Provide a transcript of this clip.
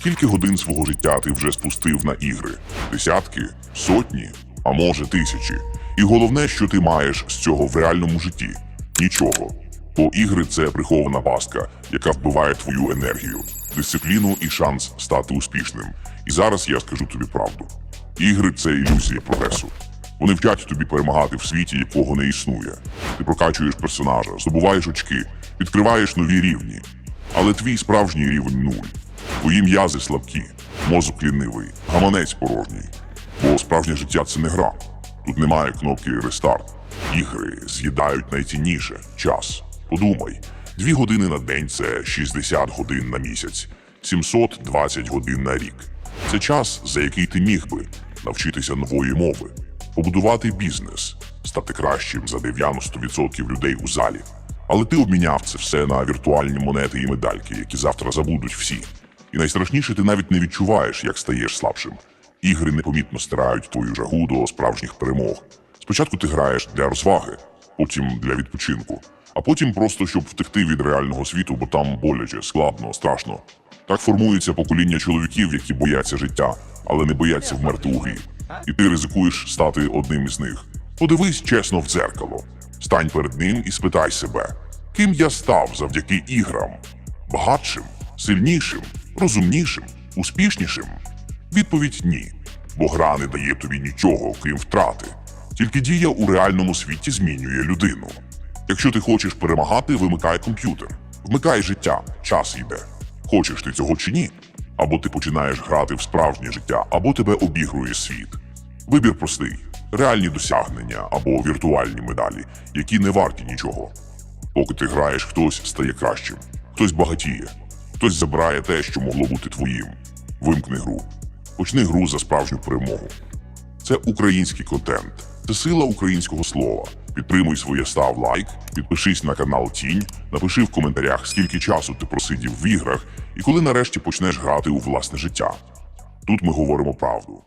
Скільки годин свого життя ти вже спустив на ігри? Десятки, сотні, а може тисячі. І головне, що ти маєш з цього в реальному житті нічого. Бо ігри це прихована пастка, яка вбиває твою енергію, дисципліну і шанс стати успішним. І зараз я скажу тобі правду: ігри це ілюзія прогресу. Вони вчать тобі перемагати в світі, якого не існує. Ти прокачуєш персонажа, здобуваєш очки, відкриваєш нові рівні. Але твій справжній рівень нуль. Твої м'язи слабкі, мозок лінивий, гаманець порожній. Бо справжнє життя це не гра. Тут немає кнопки рестарт. Ігри з'їдають найцінніше час. Подумай, дві години на день це 60 годин на місяць, 720 годин на рік. Це час, за який ти міг би навчитися нової мови, побудувати бізнес, стати кращим за 90% людей у залі. Але ти обміняв це все на віртуальні монети і медальки, які завтра забудуть всі. І найстрашніше, ти навіть не відчуваєш, як стаєш слабшим. Ігри непомітно стирають твою жагу до справжніх перемог. Спочатку ти граєш для розваги, потім для відпочинку, а потім просто щоб втекти від реального світу, бо там боляче, складно, страшно. Так формується покоління чоловіків, які бояться життя, але не бояться вмерти у грі. І ти ризикуєш стати одним із них. Подивись чесно в дзеркало, стань перед ним і спитай себе, ким я став завдяки іграм? Багатшим, сильнішим, розумнішим, успішнішим? Відповідь ні, бо гра не дає тобі нічого, крім втрати. Тільки дія у реальному світі змінює людину. Якщо ти хочеш перемагати, вимикай комп'ютер, вмикай життя, час йде. Хочеш ти цього чи ні? Або ти починаєш грати в справжнє життя, або тебе обігрує світ. Вибір простий: реальні досягнення або віртуальні медалі, які не варті нічого. Поки ти граєш, хтось стає кращим, хтось багатіє, хтось забирає те, що могло бути твоїм. Вимкни гру. Почни гру за справжню перемогу. Це український контент, це сила українського слова. Підтримуй своє став лайк, підпишись на канал Тінь, напиши в коментарях, скільки часу ти просидів в іграх і коли нарешті почнеш грати у власне життя. Тут ми говоримо правду.